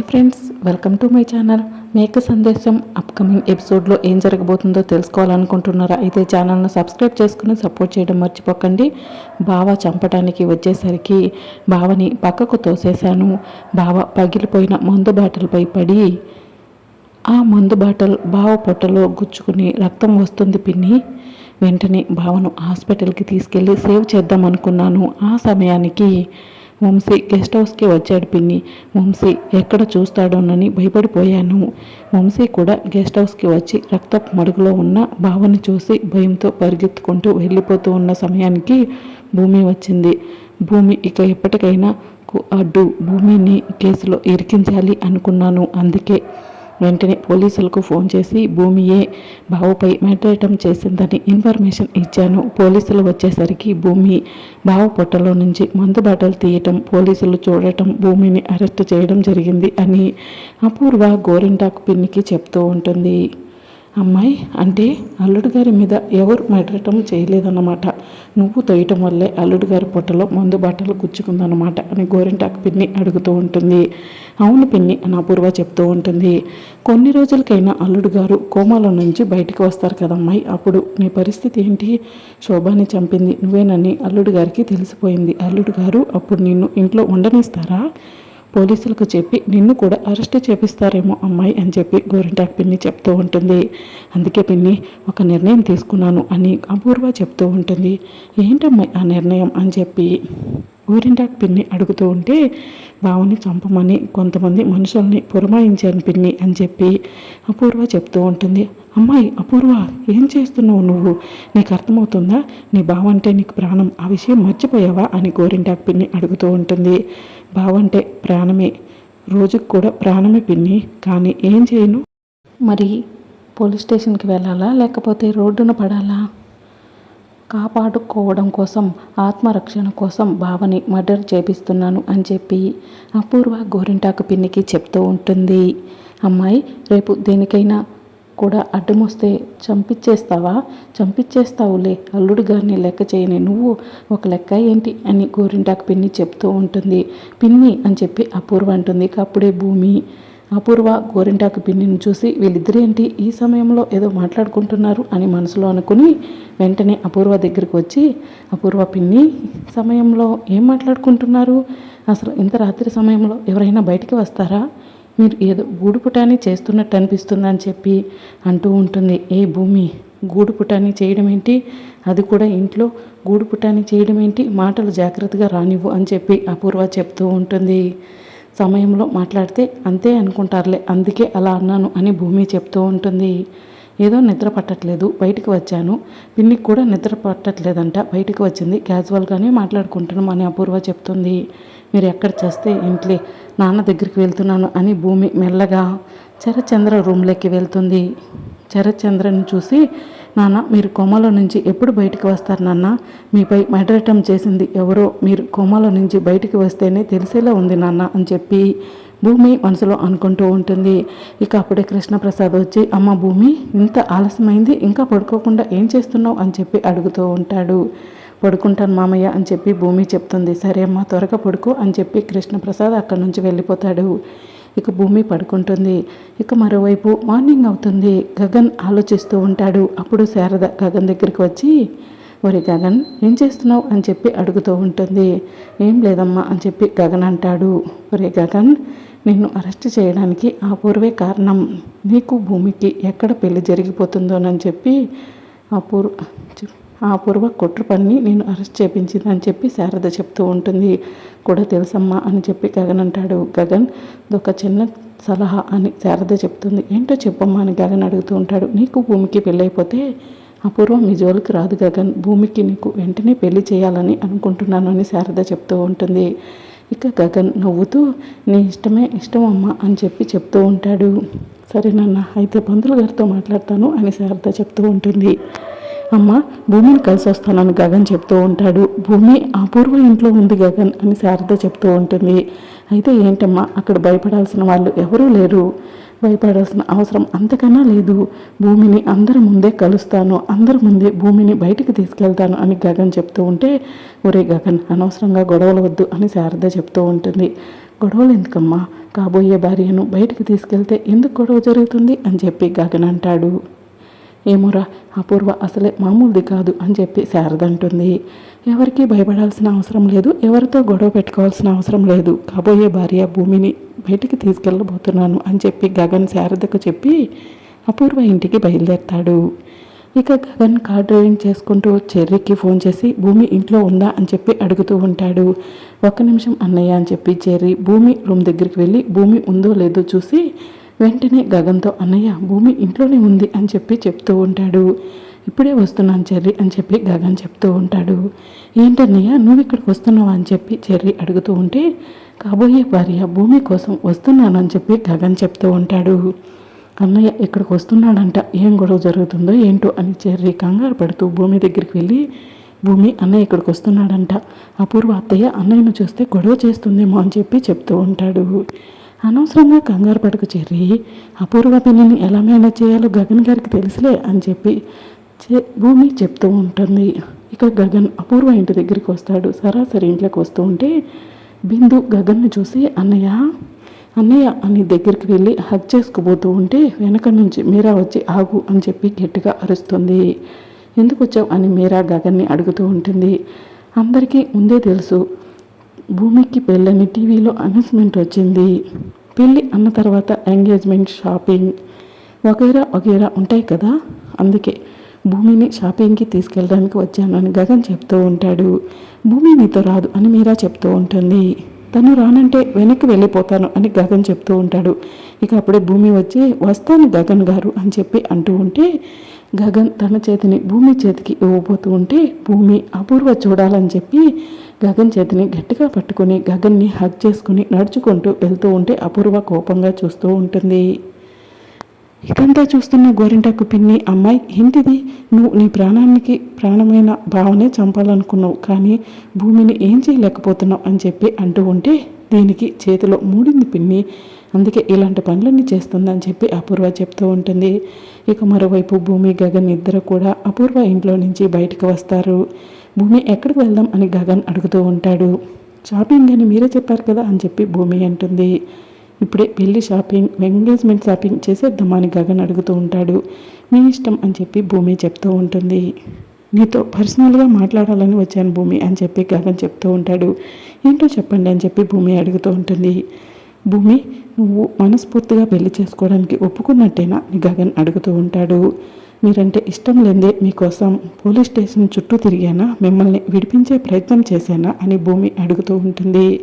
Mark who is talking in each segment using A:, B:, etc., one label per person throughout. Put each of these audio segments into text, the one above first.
A: Hi friends welcome to my channel. మేక సందేశం upcoming ఎపిసోడ్లో ఏం జరగబోతుందో తెలుసుకోవాలనుకుంటున్నారా? అయితే ఛానల్ను సబ్స్క్రైబ్ చేసుకుని సపోర్ట్ చేయడం మర్చిపోకండి. బావ చంపడానికి వచ్చేసరికి బావని పక్కకు తోసేశాను. బావ పగిలిపోయిన మందు బాటలపై పడి ఆ మందు బాటల్ బావ పొట్టలో గుచ్చుకుని రక్తం వస్తుంది పిన్ని. వెంటనే బావను హాస్పిటల్కి తీసుకెళ్ళి సేవ్ చేద్దాం అనుకున్నాను ఆ సమయానికి వంశీ గెస్ట్ హౌస్కి వచ్చాడు పిన్ని. వంశీ ఎక్కడ చూస్తాడోనని భయపడిపోయాను. వంశీ కూడా గెస్ట్ హౌస్కి వచ్చి రక్తపు మడుగులో ఉన్న బావని చూసి భయంతో పరిగెత్తుకుంటూ వెళ్ళిపోతూ ఉన్న సమయానికి భూమి వచ్చింది. భూమి ఇక ఎప్పటికైనా కు అడ్డు భూమిని కేసులో ఇరికించాలి అనుకున్నాను. అందుకే వెంటనే పోలీసులకు ఫోన్ చేసి భూమియే బావుపై మెటరేటం చేసిందని ఇన్ఫర్మేషన్ ఇచ్చాను. పోలీసులు వచ్చేసరికి భూమి బావు పొట్టలో నుంచి మందు బాటలు తీయటం పోలీసులు చూడటం భూమిని అరెస్ట్ చేయడం జరిగింది అని అపూర్వ గోరింటాకు పిన్నికి చెప్తూ ఉంటుంది. అమ్మాయి అంటే అల్లుడు గారి మీద ఎవరు మెడటం చేయలేదన్నమాట. నువ్వు తొయ్యటం వల్లే అల్లుడు గారి పొట్టలో మందు బట్టలు గుచ్చుకుందన్నమాట అని గోరింటాకు పిన్ని అడుగుతూ ఉంటుంది. అవును పిన్ని అని అపూర్వ చెప్తూ ఉంటుంది. కొన్ని రోజులకైనా అల్లుడు గారు కోమాలో నుంచి బయటకు వస్తారు కదమ్మాయి. అప్పుడు నీ పరిస్థితి ఏంటి? శోభాని చంపింది నువ్వేనని అల్లుడు గారికి తెలిసిపోయింది. అల్లుడు గారు అప్పుడు నిన్ను ఇంట్లో ఉండనిస్తారా? పోలీసులకు చెప్పి నిన్ను కూడా అరెస్ట్ చేపిస్తారేమో అమ్మాయి అని చెప్పి గోరింటాక్ పిన్ని చెప్తూ ఉంటుంది. అందుకే పిన్ని ఒక నిర్ణయం తీసుకున్నాను అని అపూర్వ చెప్తూ ఉంటుంది. ఏంటమ్మాయి ఆ నిర్ణయం? అని చెప్పి గోరింటాక్ పిన్ని అడుగుతూ ఉంటే బావని చంపమని కొంతమంది మనుషుల్ని పురమాయించాను పిన్ని అని చెప్పి అపూర్వ చెప్తూ ఉంటుంది. అమ్మాయి అపూర్వ ఏం చేస్తున్నావు నువ్వు? నీకు అర్థమవుతుందా? నీ బావంటే నీకు ప్రాణం. ఆ విషయం మర్చిపోయావా? అని గోరింటాక్ పిన్ని అడుగుతూ ఉంటుంది. బావంటే ప్రాణమే. రోజుకు కూడా ప్రాణమే పిన్ని. కానీ ఏం చేయను? మరి పోలీస్ స్టేషన్కి వెళ్ళాలా? లేకపోతే రోడ్డున పడాలా? కాపాడుకోవడం కోసం ఆత్మరక్షణ కోసం బావని మర్డర్ చేపిస్తున్నాను అని చెప్పి అపూర్వ గోరింటాకు పిన్నికి చెప్తూ ఉంటుంది. అమ్మాయి రేపు దేనికైనా కూడా అడ్డమొస్తే చంపించేస్తావా చంపించేస్తావులే అల్లుడు గారిని లెక్క చేయని నువ్వు ఒక లెక్క ఏంటి అని గోరింటాకు పిన్ని చెప్తూ ఉంటుంది. పిన్ని అని చెప్పి అపూర్వ అంటుంది. అప్పుడే భూమి. అపూర్వ గోరింటాకు పిన్నిని చూసి వీళ్ళిద్దరేంటి ఈ సమయంలో ఏదో మాట్లాడుకుంటున్నారు? అని మనసులో అనుకుని వెంటనే అపూర్వ దగ్గరికి వచ్చి అపూర్వ పిన్ని సమయంలో ఏం మాట్లాడుకుంటున్నారు? అసలు ఇంత రాత్రి సమయంలో ఎవరైనా బయటికి వస్తారా? మీరు ఏదో గూడు పుటాని చేస్తున్నట్టు అనిపిస్తుందని చెప్పి అంటూ ఉంటుంది. ఏ భూమి? గూడు పుటాని చేయడం ఏంటి అది కూడా ఇంట్లో గూడుపుటాన్ని చేయడం ఏంటి మాటలు జాగ్రత్తగా రానివ్వు అని చెప్పి అపూర్వ చెప్తూ ఉంటుంది. సమయంలో మాట్లాడితే అంతే అనుకుంటారులే అందుకే అలా అన్నాను అని భూమి చెప్తూ ఉంటుంది. ఏదో నిద్ర పట్టట్లేదు బయటికి వచ్చాను. పిన్నికి కూడా నిద్ర పట్టట్లేదంట బయటికి వచ్చింది. క్యాజువల్గానే మాట్లాడుకుంటున్నాం అని అపూర్వ చెప్తుంది. మీరు ఎక్కడ చేస్తే ఇంట్లే నాన్న దగ్గరికి వెళ్తున్నాను అని భూమి మెల్లగా చరచంద్ర రూమ్లోకి వెళ్తుంది. చరచంద్రని చూసి నాన్న మీరు కోమాలో నుంచి ఎప్పుడు బయటికి వస్తారు నాన్న? మీపై మెడరటం చేసింది ఎవరో? మీరు కోమాలో నుంచి బయటికి వస్తేనే తెలిసేలా ఉంది నాన్న అని చెప్పి భూమి మనసులో అనుకుంటూ ఉంటుంది. ఇక అప్పుడే కృష్ణప్రసాద్ వచ్చి అమ్మ భూమి ఇంత ఆలస్యమైంది ఇంకా పడుకోకుండా ఏం చేస్తున్నావు? అని చెప్పి అడుగుతూ ఉంటాడు. పడుకుంటాను మామయ్య అని చెప్పి భూమి చెప్తుంది. సరే అమ్మ త్వరగా పడుకో అని చెప్పి కృష్ణప్రసాద్ అక్కడి నుంచి వెళ్ళిపోతాడు. ఇక భూమి పడుకుంటుంది. ఇక మరోవైపు మార్నింగ్ అవుతుంది. గగన్ ఆలోచిస్తూ ఉంటాడు. అప్పుడు శారద గగన్ దగ్గరికి వచ్చి ఒరే గగన్ ఏం చేస్తున్నావు? అని చెప్పి అడుగుతూ ఉంటుంది. ఏం లేదమ్మా అని చెప్పి గగన్ అంటాడు. ఒరే గగన్ నిన్ను అరెస్ట్ చేయడానికి ఆ పూర్వే కారణం. నీకు భూమికి ఎక్కడ పెళ్ళి జరిగిపోతుందోనని చెప్పి ఆ పూర్వ ఆ పూర్వ కుట్ర పని నేను అరెస్ట్ చేపించిందని చెప్పి శారద చెప్తూ ఉంటుంది. కూడా తెలుసమ్మా అని చెప్పి గగన్ అంటాడు. గగన్ ఒక చిన్న సలహా అని శారద చెప్తుంది. ఏంటో చెప్పమ్మా అని గగన్ అడుగుతూ ఉంటాడు. నీకు భూమికి పెళ్ళైపోతే అపూర్వం మీ జోలికి రాదు గగన్. భూమికి నీకు వెంటనే పెళ్ళి చేయాలని అనుకుంటున్నాను అని శారద చెప్తూ ఉంటుంది. ఇక గగన్ నవ్వుతూ నీ ఇష్టమే ఇష్టం అమ్మా అని చెప్పి చెప్తూ ఉంటాడు. సరే నాన్న అయితే పంతులు గారితో మాట్లాడతాను అని శారద చెప్తూ ఉంటుంది. అమ్మ భూమిని కలిసి వస్తానని గగన్ చెప్తూ ఉంటాడు. భూమి అపూర్వ ఇంట్లో ఉంది గగన్ అని శారద చెప్తూ ఉంటుంది. అయితే ఏంటమ్మా అక్కడ భయపడాల్సిన వాళ్ళు ఎవరూ లేరు. భయపడాల్సిన అవసరం అంతకన్నా లేదు. భూమిని అందరి ముందే కలుస్తాను అందరి ముందే భూమిని బయటికి తీసుకెళ్తాను అని గగన్ చెప్తూ ఉంటే ఒరే గగన్ అనవసరంగా గొడవలు వద్దు అని శారద చెప్తూ ఉంటుంది. గొడవలు ఎందుకమ్మా? కాబోయే భార్యను బయటికి తీసుకెళ్తే ఎందుకు గొడవ జరుగుతుంది అని చెప్పి గగన్ అంటాడు. ఏమోరా అపూర్వ అసలే మామూలుది కాదు అని చెప్పి శారద అంటుంది. ఎవరికి భయపడాల్సిన అవసరం లేదు ఎవరితో గొడవ పెట్టుకోవాల్సిన అవసరం లేదు. కాబోయే భార్య భూమిని బయటికి తీసుకెళ్ళబోతున్నాను అని చెప్పి గగన్ శారదకు చెప్పి అపూర్వ ఇంటికి బయలుదేరతాడు. ఇక గగన్ కార్ డ్రైవింగ్ చేసుకుంటూ చెర్రీకి ఫోన్ చేసి భూమి ఇంట్లో ఉందా? అని చెప్పి అడుగుతూ ఉంటాడు. ఒక్క నిమిషం అన్నయ్య అని చెప్పి చెర్రీ భూమి రూమ్ దగ్గరికి వెళ్ళి భూమి ఉందో లేదో చూసి వెంటనే గగన్తో అన్నయ్య భూమి ఇంట్లోనే ఉంది అని చెప్పి చెప్తూ ఉంటాడు. ఇప్పుడే వస్తున్నాను చెర్రీ అని చెప్పి గగన్ చెప్తూ ఉంటాడు. ఏంటన్నయ్య నువ్వు ఇక్కడికి వస్తున్నావా అని చెప్పి చెర్రీ అడుగుతూ ఉంటే కాబోయే భార్య భూమి కోసం వస్తున్నాను అని చెప్పి గగన్ చెప్తూ ఉంటాడు. అన్నయ్య ఇక్కడికి వస్తున్నాడంట ఏం గొడవ జరుగుతుందో ఏంటో అని చెర్రీ కంగారు పడుతూ భూమి దగ్గరికి వెళ్ళి భూమి అన్నయ్య ఇక్కడికి వస్తున్నాడంట. అపూర్వ అత్తయ్య అన్నయ్యను చూస్తే గొడవ చేస్తుందేమో అని చెప్పి చెప్తూ ఉంటాడు. అనవసరంగా కంగారు పడకు చెర్రి. అపూర్వ పెళ్ళిని ఎలా మేనేజ్ చేయాలో గగన్ గారికి తెలుసులే అని చెప్పి చె- భూమి చెప్తూ ఉంటుంది. ఇక గగన్ అపూర్వ ఇంటి దగ్గరికి వస్తాడు. సరాసరి ఇంట్లోకి వస్తూ ఉంటే బిందు గగన్ను చూసి అన్నయ్య అన్నయ్య అని దగ్గరికి వెళ్ళి హగ్ చేసుకుపోతూ ఉంటే వెనక నుంచి మీరా వచ్చి ఆగు అని చెప్పి గట్టిగా అరుస్తుంది. ఎందుకు వచ్చావు? అని మీరా గగన్ని అడుగుతూ ఉంటుంది. అందరికీ ముందే తెలుసు భూమికి పెళ్ళని టీవీలో అనౌన్స్మెంట్ వచ్చింది. పెళ్ళి అన్న తర్వాత ఎంగేజ్మెంట్ షాపింగ్ వగైరా వగైరా ఉంటాయి కదా. అందుకే భూమిని షాపింగ్కి తీసుకెళ్ళడానికి వచ్చాను అని గగన్ చెప్తూ ఉంటాడు. భూమి మీతో రాదు అని మీరా చెప్తూ ఉంటుంది. తను రానంటే వెనక్కి వెళ్ళిపోతాను అని గగన్ చెప్తూ ఉంటాడు. ఇక అప్పుడే భూమి వచ్చి వస్తాను గగన్ గారు అని చెప్పి అంటూ ఉంటే గగన్ తన చేతిని భూమి చేతికి ఇవ్వబోతూ ఉంటే భూమి అపూర్వ చూడాలని చెప్పి గగన్ చేతిని గట్టిగా పట్టుకొని గగన్ని హగ్ చేసుకుని నడుచుకుంటూ వెళ్తూ ఉంటే అపూర్వ కోపంగా చూస్తూ ఉంటుంది. ఇదంతా చూస్తున్న గోరింటాకు పిన్ని అమ్మాయి ఏంటిది? నువ్వు నీ ప్రాణానికి ప్రాణమైన భావనే చంపాలనుకున్నావు కానీ భూమిని ఏం చేయలేకపోతున్నావు? అని చెప్పి అంటూ ఉంటే దీనికి చేతిలో మూడింది పిన్ని అందుకే ఇలాంటి పనులన్నీ చేస్తుందని చెప్పి అపూర్వ చెప్తూ ఉంటుంది. ఇక మరోవైపు భూమి గగన్ ఇద్దరు కూడా అపూర్వ ఇంట్లో నుంచి బయటకు వస్తారు. భూమి ఎక్కడికి వెళ్దాం అని గగన్ అడుగుతూ ఉంటాడు. షాపింగ్ అని మీరే చెప్పారు కదా అని చెప్పి భూమి అంటుంది. ఇప్పుడే పెళ్ళి షాపింగ్ ఎంగేజ్మెంట్ షాపింగ్ చేసేద్దామా అని గగన్ అడుగుతూ ఉంటాడు. మీ ఇష్టం అని చెప్పి భూమి చెప్తూ ఉంటుంది. నీతో పర్సనల్గా మాట్లాడాలని వచ్చాను భూమి అని చెప్పి గగన్ చెప్తూ ఉంటాడు. ఏంటో చెప్పండి అని చెప్పి భూమి అడుగుతూ ఉంటుంది. భూమి నువ్వు మనస్ఫూర్తిగా పెళ్ళి చేసుకోవడానికి ఒప్పుకున్నట్టేనా? అని గగన్ అడుగుతూ ఉంటాడు. మీరంటే ఇష్టం లేదే మీకోసం పోలీస్ స్టేషన్ చుట్టూ తిరిగానా? మిమ్మల్ని విడిపించే ప్రయత్నం చేశానా? అని భూమి అడుగుతూ ఉంటుంది.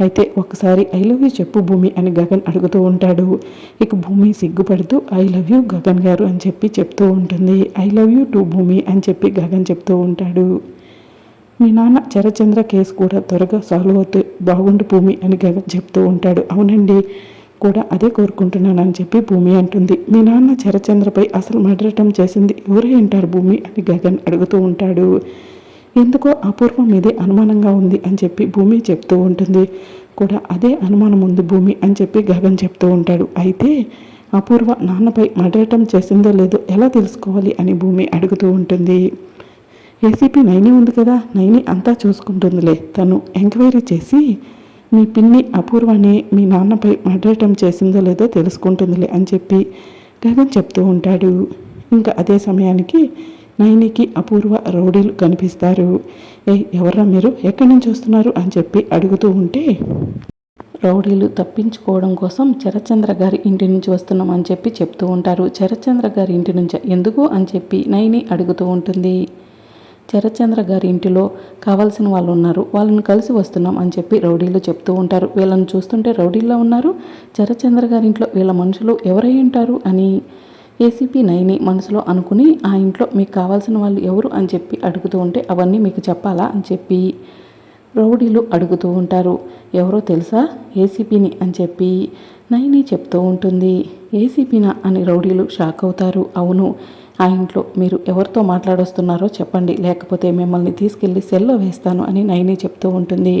A: అయితే ఒకసారి ఐ లవ్ యూ చెప్పు భూమి అని గగన్ అడుగుతూ ఉంటాడు. ఇక భూమి సిగ్గుపడుతూ ఐ లవ్ యూ గగన్ గారు అని చెప్పి చెప్తూ ఉంటుంది. ఐ లవ్ యూ టు భూమి అని చెప్పి గగన్ చెప్తూ ఉంటాడు. మీ నాన్న చరచంద్ర కేసు కూడా త్వరగా సాల్వ్ అవుతూ బాగుండు భూమి అని గగన్ చెప్తూ ఉంటాడు. అవునండి కూడా అదే కోరుకుంటున్నాను అని చెప్పి భూమి అంటుంది. మీ నాన్న చరచంద్రపై అసలు మర్డరటం చేసింది ఎవరై ఉంటారు భూమి అని గగన్ అడుగుతూ ఉంటాడు. ఎందుకో అపూర్వం మీదే అనుమానంగా ఉంది అని చెప్పి భూమి చెప్తూ ఉంటుంది. కూడా అదే అనుమానం ఉంది భూమి అని చెప్పి గగన్ చెప్తూ ఉంటాడు. అయితే అపూర్వ నాన్నపై మర్డరటం చేసిందో లేదో ఎలా తెలుసుకోవాలి అని భూమి అడుగుతూ ఉంటుంది. ఏసీపీ నైని ఉంది కదా నైని అంతా చూసుకుంటుందిలే. తను ఎంక్వైరీ చేసి మీ పిన్ని అపూర్వనే మీ నాన్నపై మర్డరటం చేసిందో లేదో తెలుసుకుంటుందిలే అని చెప్పి గగన్ చెప్తూ ఉంటాడు. ఇంకా అదే సమయానికి నైనికి అపూర్వ రౌడీలు కనిపిస్తారు. ఏ ఎవర్రా మీరు? ఎక్కడి నుంచి వస్తున్నారు? అని చెప్పి అడుగుతూ ఉంటే రౌడీలు తప్పించుకోవడం కోసం చరచంద్ర గారి ఇంటి నుంచి వస్తున్నాం అని చెప్పి చెప్తూ ఉంటారు. చరచంద్ర గారి ఇంటి నుంచి? ఎందుకు? అని చెప్పి నైని అడుగుతూ ఉంటుంది. చరచంద్ర గారి ఇంటిలో కావాల్సిన వాళ్ళు ఉన్నారు వాళ్ళని కలిసి వస్తున్నాం అని చెప్పి రౌడీలు చెప్తూ ఉంటారు. వీళ్ళని చూస్తుంటే రౌడీల్లో ఉన్నారు. చరచంద్ర గారి ఇంట్లో వీళ్ళ మనుషులు ఎవరై ఉంటారు అని ఏసీపీ నైని మనసులో అనుకుని ఆ ఇంట్లో మీకు కావాల్సిన వాళ్ళు ఎవరు? అని చెప్పి అడుగుతూ ఉంటే అవన్నీ మీకు చెప్పాలా? అని చెప్పి రౌడీలు అడుగుతూ ఉంటారు. ఎవరో తెలుసా? ఏసీపీని? అని చెప్పి నైని చెప్తూ ఉంటుంది. ఏసీపీనా? అని రౌడీలు షాక్ అవుతారు. అవును. ఆ ఇంట్లో మీరు ఎవరితో మాట్లాడొస్తున్నారో చెప్పండి. లేకపోతే మిమ్మల్ని తీసుకెళ్ళి సెల్లో వేస్తాను అని నైని చెప్తూ ఉంటుంది.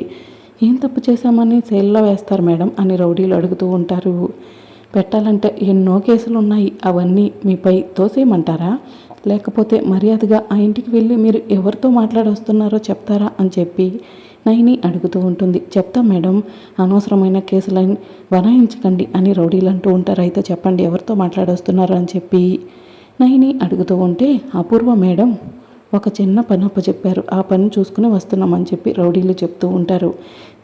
A: ఏం తప్పు చేశామని సెల్లో వేస్తారు మేడం అని రౌడీలు అడుగుతూ ఉంటారు. పెట్టాలంటే ఎన్నో కేసులు ఉన్నాయి అవన్నీ మీపై తోసేయమంటారా? లేకపోతే మర్యాదగా ఆ ఇంటికి వెళ్ళి మీరు ఎవరితో మాట్లాడొస్తున్నారో చెప్తారా? అని చెప్పి నైని అడుగుతూ ఉంటుంది. చెప్తాం మేడం. అనవసరమైన కేసులని వనాయించకండి అని రౌడీలు అంటూ ఉంటారు. అయితే చెప్పండి ఎవరితో మాట్లాడొస్తున్నారో? అని చెప్పి నైని అడుగుతూ ఉంటే అపూర్వ మేడం ఒక చిన్న పని చెప్పారు ఆ పని చూసుకుని వస్తున్నామని చెప్పి రౌడీలు చెప్తూ ఉంటారు.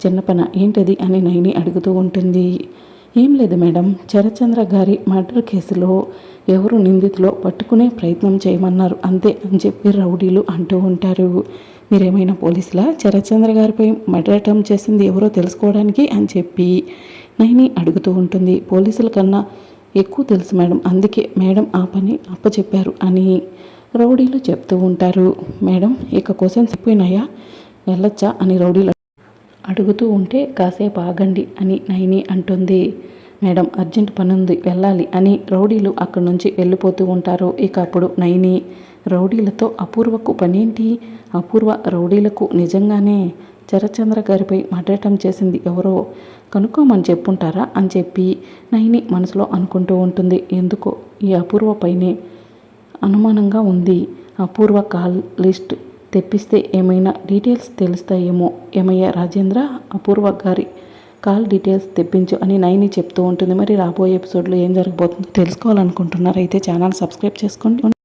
A: చిన్న పన ఏంటది? అని నైని అడుగుతూ ఉంటుంది. ఏం లేదు మేడం. చరచంద్ర గారి మర్డర్ కేసులో ఎవరు నిందితులో పట్టుకునే ప్రయత్నం చేయమన్నారు. అంతే అని చెప్పి రౌడీలు అంటూ ఉంటారు. మీరేమైనా పోలీసులా? చరచంద్ర గారిపై మర్డర్ అటెంప్ట్ చేసింది ఎవరో తెలుసుకోవడానికి? అని చెప్పి నైని అడుగుతూ ఉంటుంది. పోలీసుల కన్నా ఎక్కువ తెలుసు మేడం. అందుకే మేడం ఆ పని అప్పచెప్పారు అని రౌడీలు చెప్తూ ఉంటారు. మేడం ఇక క్వశ్చన్స్ అయిపోయినాయా? వెళ్ళొచ్చా అని రౌడీలు అడుగుతూ ఉంటే కాసేపు ఆగండి అని నైని అంటుంది. మేడం అర్జెంట్ పని ఉంది వెళ్ళాలి అని రౌడీలు అక్కడి నుంచి వెళ్ళిపోతూ ఉంటారు. ఇక అప్పుడు నైని రౌడీలతో అపూర్వకు పనేంటి? అపూర్వ రౌడీలకు నిజంగానే చరచంద్ర గారిపై మాట్లాడటం చేసింది ఎవరో? కనుక్కోమని చెప్పుంటారా అని చెప్పి నైని మనసులో అనుకుంటూ ఉంటుంది. ఎందుకో? ఈ అపూర్వ పైనే అనుమానంగా ఉంది. అపూర్వ కాల్ లిస్ట్ తెప్పిస్తే ఏమైనా డీటెయిల్స్ తెలుస్తాయేమో? ఏమయ్యా రాజేంద్ర? అపూర్వ గారి కాల్ డీటెయిల్స్ తెప్పించు అని నైని చెప్తూ ఉంటుంది. మరి రాబోయే ఎపిసోడ్లో ఏం జరగబోతుందో తెలుసుకోవాలనుకుంటున్నారైతే ఛానల్ సబ్స్క్రైబ్ చేసుకోండి.